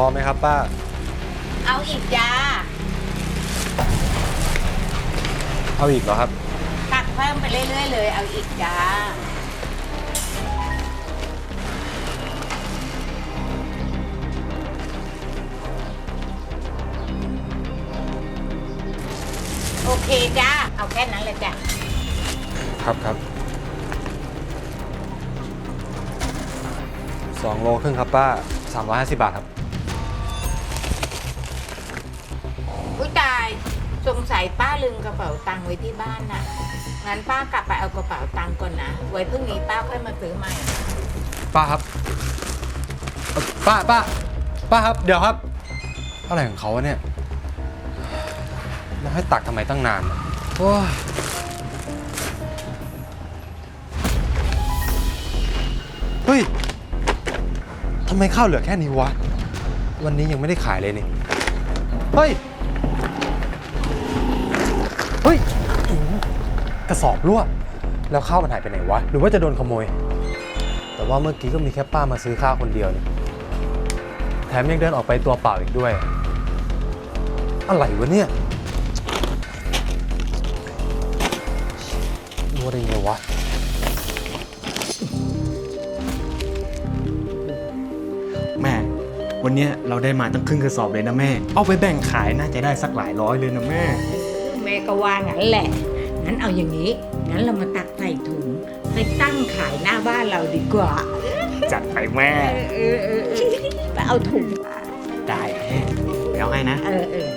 อไหมครับป้า เอาอีกจ้าเอาอีกเหรอครับ ตักเพิ่มไปเรื่อยๆเลย เอาอีกจ้า โอเคจ้า เอาแค่นั้นเลยจ้ะ ครับครับสองโลครึ่งครับป้า350บาทครับ สงสัยป้าลืมกระเป๋าตังค์ไว้ที่บ้านน่ะ งั้นป้ากลับไปเอากระเป๋าตังค์ก่อนนะ ไว้พรุ่งนี้ป้าค่อยมาซื้อใหม่ ป้าครับเอ่อป้าป้าป้าครับ เดี๋ยวครับ อะไรของเขาวะเนี่ยแล้วให้ตักทำไมตั้งนานโอ้ยเฮ้ยทำไมข้าวเหลือแค่นี้วะ วันนี้ยังไม่ได้ขายเลยนี่ เฮ้ย เฮ้ยกระสอบรั่ว แล้วข้าวมันหายไปไหนวะ หรือว่าจะโดนขโมย แต่ว่าเมื่อกี้ก็มีแค่ป้ามาซื้อข้าวคนเดียวนี่แถมยังเดินออกไปตัวเปล่าอีกด้วย อะไรวะเนี่ยรู้ได้ไงวะ แม่ วันเนี้ยเราได้มาตั้งครึ่งกระสอบเลยนะแม่ เอาไปแบ่งขายน่าจะได้สักหลายร้อยเลยนะแม่ ม่ก็ว่างั้นแหละ งั้นเอาอย่างนี้ งั้นเรามาตักใส่ถุงไปตั้งขายหน้าบ้านเราดีกว่า จัดไปแม่ เออเออเออไปเอาถุงได้แม่ไปเอาให้นะ เออเออ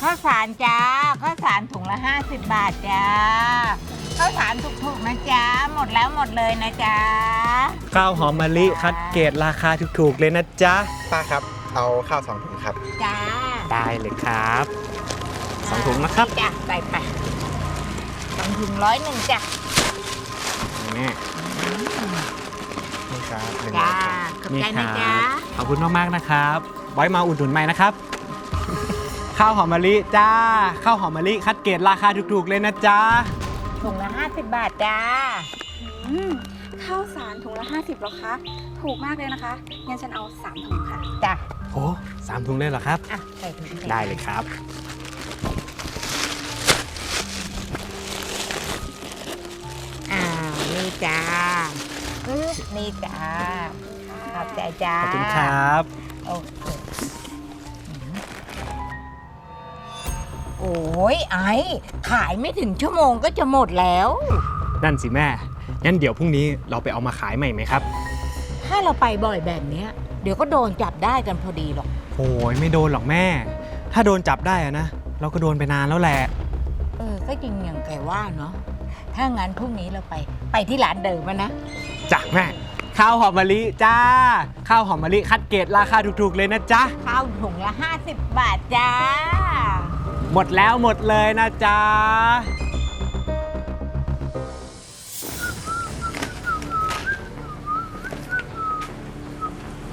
ข้าวสารจ้า ข้าวสารถุงละ 50 บาทจ้า ข้าวสารถูกๆนะจ๊ะหมดแล้วหมดเลยนะจ๊ะข้าวหอมมะลิคัดเกรดราคาถูกๆเลยนะจ๊ะ ป้าครับ เอาข้าวสองถุงครับ จ้า ได้เลยครับ สองถุงนะครับจ้ะใส่ไปสองถุงร้อยหนึ่งจ้ะแม่นี่ครับหนึ่งจ้าร้อยขอบใจนะจ๊ะขอบคุณมากๆนะครับไว้มาอุดหนุนใหม่นะครับ ข้าวหอมมะลิจ้า ข้าวหอมมะลิคัดเกรดราคาถูกๆเลยนะจ๊ะถุงละ50 บาทจ้าอืมข้าวสารถุงละ 50เหรอคะ ถูกมากเลยนะคะ งั้นฉันเอา 3 ถุงค่ะ จ้ะโอ้สามถุงเลยเหรอครับ อะ ใส่ถุงใส่ได้เลยครับ จ้าปึ๊บนี่จ้าขอบใจจ้าขอบคุณครับ โอเคโอ้ยไอ้ขายไม่ถึงชั่วโมงก็จะหมดแล้ว นั่นสิแม่ งั้นเดี๋ยวพรุ่งนี้เราไปเอามาขายใหม่ไหมครับ ถ้าเราไปบ่อยแบบเนี้ย เดี๋ยวก็โดนจับได้กันพอดีหรอก โอ้ยไม่โดนหรอกแม่ ถ้าโดนจับได้อะนะ เราก็โดนไปนานแล้วแหละ เออ ก็จริงอย่างแกว่าเนาะ ถ้างั้นพรุ่งนี้เราไป ไปที่ร้านเดิมอะนะ จ้ะแม่ข้าวหอมมะลิจ้า ข้าวหอมมะลิคัดเกรดราคาถูกๆเลยนะจ๊ะ ข้าวถุงละ 50 บาทจ้า หมดแล้วหมดเลยนะจ๊ะ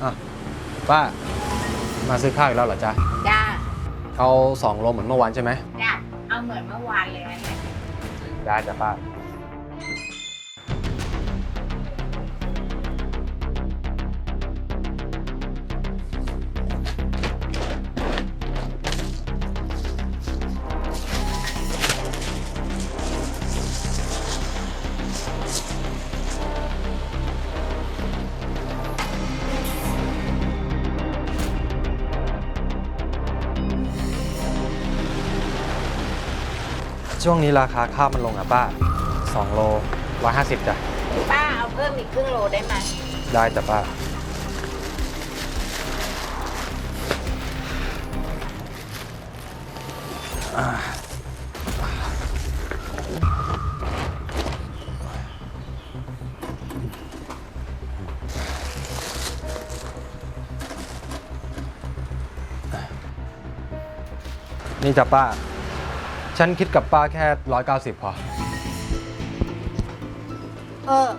อะป้ามาซื้อข้าวอีกแล้วเหรอจ๊ะจ้า เอาสองโลเหมือนเมื่อวานใช่ไหม จ้า เอาเหมือนเมื่อวานเลยนะเนี่ย ได้จ้ะป้า ช่วงนี้ราคาข้าวมันลงอะป้า2โล150จ้ะป้าเอาเพิ่มอีกครึ่งโลได้ไหมได้จ้ะป้า นี่จ้ะป้า ฉันคิดกับป้าแค่190พอ เออ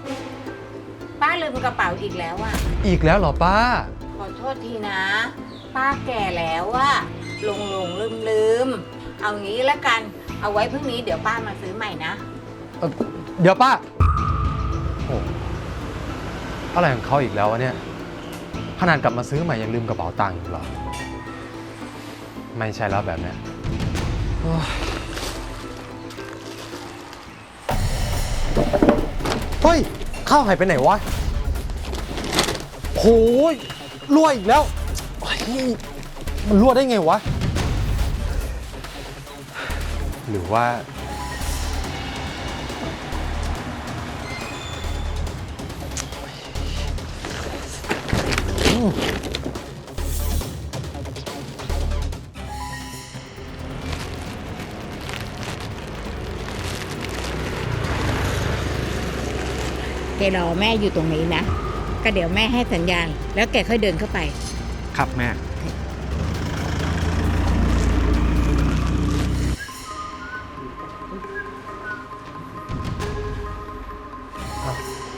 ป้าลืมกระเป๋าอีกแล้วอะอีกแล้วเหรอป้า ขอโทษทีนะ ป้าแก่แล้วอะหลงหลงลืมลืมๆเอางี้ละกัน เอาไว้พรุ่งนี้เดี๋ยวป้ามาซื้อใหม่นะ เอ่อเดี๋ยวป้าโอ้อะไรของเขาอีกแล้ววะเนี่ยขนาดกลับมาซื้อใหม่ยังลืมกระเป๋าตังค์อีกเหรอ ไม่ใช่แล้วแบบเนี้ยโอ้ย ฮ้ย ข้าวหายไปไหนวะโหยรั่วอีกแล้วเฮ้ยมันรั่วได้ไงวะ หรือว่า อืม รอแม่อยู่ตรงนี้นะ ก็เดี๋ยวแม่ให้สัญญาณ แล้วแกค่อยเดินเข้าไป ครับแม่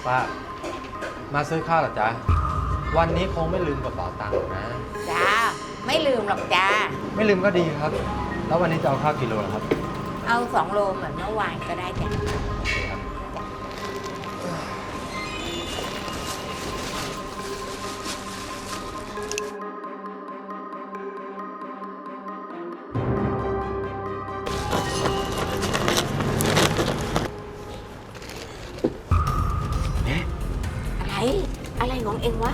ป้า มาซื้อข้าวเหรอจ๊ะ วันนี้คงไม่ลืมกระเป๋าตังค์หรอกนะ จ้า ไม่ลืมหรอกจ้า ไม่ลืมก็ดีครับ แล้ววันนี้จะเอาข้าวกิโลเหรอครับ เอาสองโลเหมือนเมื่อวานก็ได้จ้ะ เองวะ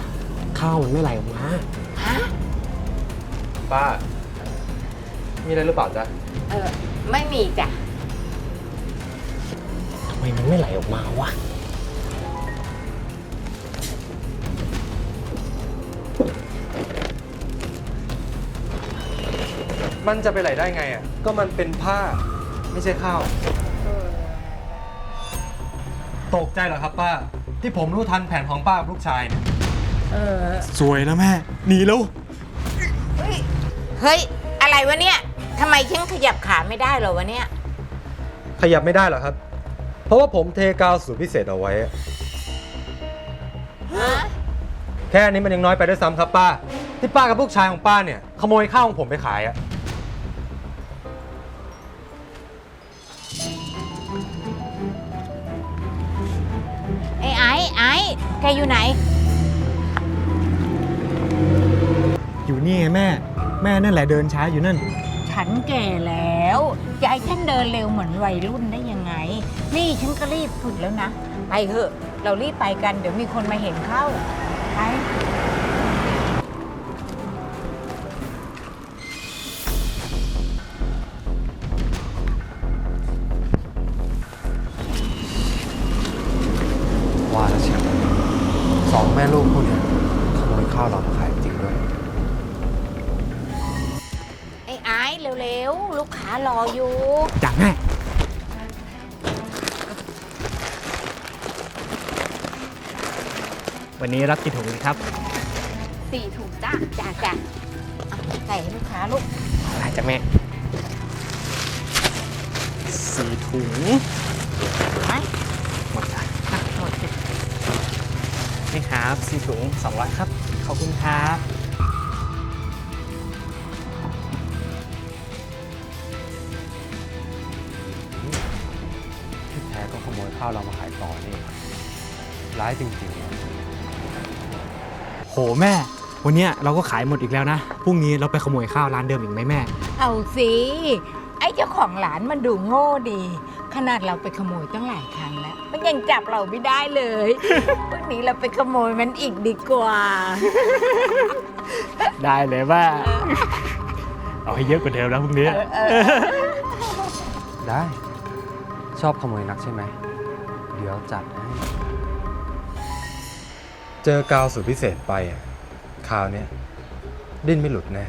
ข้าวมันไม่ไหลออกมา ฮะ ป้า มีอะไรหรือเปล่าจ๊ะ เออ ไม่มีจ้ะ ทำไมมันไม่ไหลออกมาวะ มันจะไปไหลได้ไงอะ ก็มันเป็นผ้า ไม่ใช่ข้าว ตกใจเหรอครับป้า ที่ผมรู้ทันแผนของป้ากับลูกชายเนี่ย เออสวยแล้วแม่หนีแล้วเฮ้ยเฮ้ย อะไรวะเนี่ยทำไมฉันขยับขาไม่ได้เหรอวะเนี่ย ขยับไม่ได้เหรอครับ เพราะว่าผมเทกาวสูตรพิเศษเอาไว้อะฮะ แค่นี้มันยังน้อยไปด้วยซ้ำครับป้า ที่ป้ากับลูกชายของป้าเนี่ย ขโมยข้าวของผมไปขายอะไอ้ไอ้ไอ้แกอยู่ไหน อยู่นี่ไงแม่ แม่นั่นแหละเดินช้าอยู่นั่น ฉันแก่แล้วจะให้ฉันเดินเร็วเหมือนวัยรุ่นได้ยังไง นี่ฉันก็รีบฝึกแล้วนะ ไปเถอะ เรารีบไปกันเดี๋ยวมีคนมาเห็นเข้า ไปารออยู่จากแม่วันนี้รับกี่ถุงดีครับสี่ถุงจ้ะจ้าจ้าเอาใส่ให้ลูกค้าลูกอะไรจ้ะแม่สี่ถุงไหมหมดจ้ะอะหมดสินี่ครับสี่ถุงสองร้อยครับ ขอบคุณครับ โมยข้าวเรามาขายต่อนี่ร้ายจริงๆนะโหแม่ วันเนี้ยเราก็ขายหมดอีกแล้วนะ พรุ่งนี้เราไปขโมยข้าวร้านเดิมอีกไหมแม่ เอาสิ ไอ้เจ้าของร้านมันดูโง่ดี ขนาดเราไปขโมยตั้งหลายครั้งแล้ว มันยังจับเราไม่ได้เลย พรุ่งนี้เราไปขโมยมันอีกดีกว่า ได้เลยว่า เอาให้เยอะกว่าเดิมแล้วพรุ่งนี้ ได้ ชอบขโมยนักใช่ไหม เดี๋ยวจัดให้เจอกาวสูตรพิเศษไปอะคราวเนี้ยดิ้นไม่หลุดแน่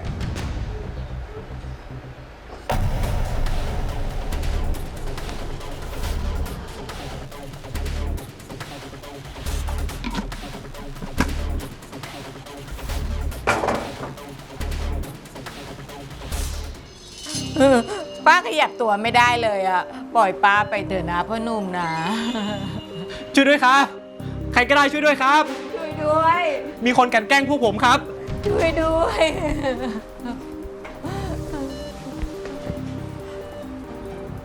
เออป้าขยับตัวไม่ได้เลยอะ ปล่อยป้าไปเถอะนะพ่อหนุ่มนะ ช่วยด้วยครับ ใครก็ได้ช่วยด้วยครับ ช่วยด้วย มีคนกลันแกล้งพวกผมครับ ช่วยด้วย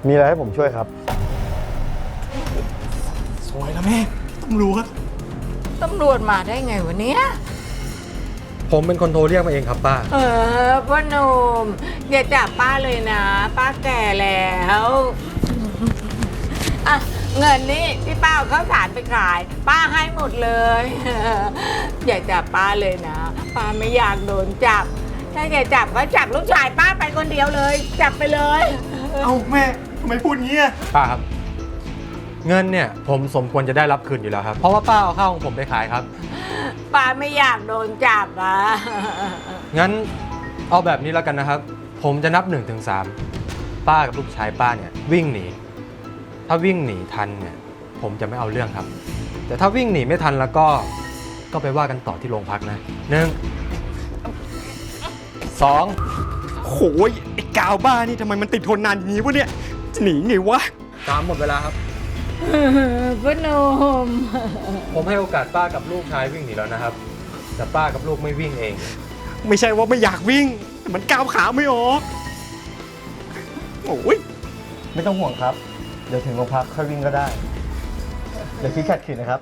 มีอะไรให้ผมช่วยครับ สวยแล้วแม่ต้องรู้ครับ ตำรวจมาได้ไงวะเนี้ย ผมเป็นคนโทรเรียกมาเองครับป้า เออพ่อหนุ่มอย่าจับป้าเลยนะ ป้าแก่แล้วอะ เงินนี่ที่ป้าเอาข้าวสารไปขาย ป้าให้หมดเลย อย่าจับป้าเลยนะ ป้าไม่อยากโดนจับ ถ้าจะจับก็จับลูกชายป้าไปคนเดียวเลย จับไปเลย เอาแม่ทำไมพูดงี้อะป้าครับ เงินเนี่ยผมสมควรจะได้รับคืนอยู่แล้วครับ เพราะว่าป้าเอาข้าวของผมไปขายครับ ป้าไม่อยากโดนจับอะ งั้นเอาแบบนี้แล้วกันนะครับ ผมจะนับ1นถึงสป้ากับลูกชายป้าเนี่ยวิ่งหนี ถ้าวิ่งหนีทันเนี่ยผมจะไม่เอาเรื่องครับ แต่ถ้าวิ่งหนีไม่ทันแล้วก็ก็ไปว่ากันต่อที่โรงพักนะหนึ่งสองโหยไอ้กาวบ้านี่ทำไมมันติดทนนานอย่างนี้วะเนี่ยจะหนีไงวะสามหมดเวลาครับ พ่อหนุ่มผมให้โอกาสป้ากับลูกชายวิ่งหนีแล้วนะครับ แต่ป้ากับลูกไม่วิ่งเอง ไม่ใช่ว่าไม่อยากวิ่งมันก้าวขาไม่ออกโอ้ย ไม่ต้องห่วงครับเดี๋ยวถึงโรงพักค่อยวิ่งก็ได้เดี๋ยวาคิดขัดขืนนะครับ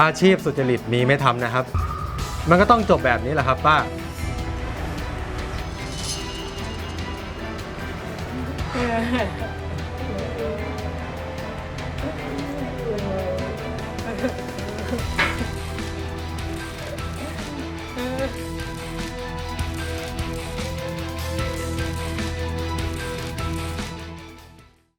อาชีพสุจริตมีไม่ทำนะครับ มันก็ต้องจบแบบนี้แหละครับป้า Yeah. Eh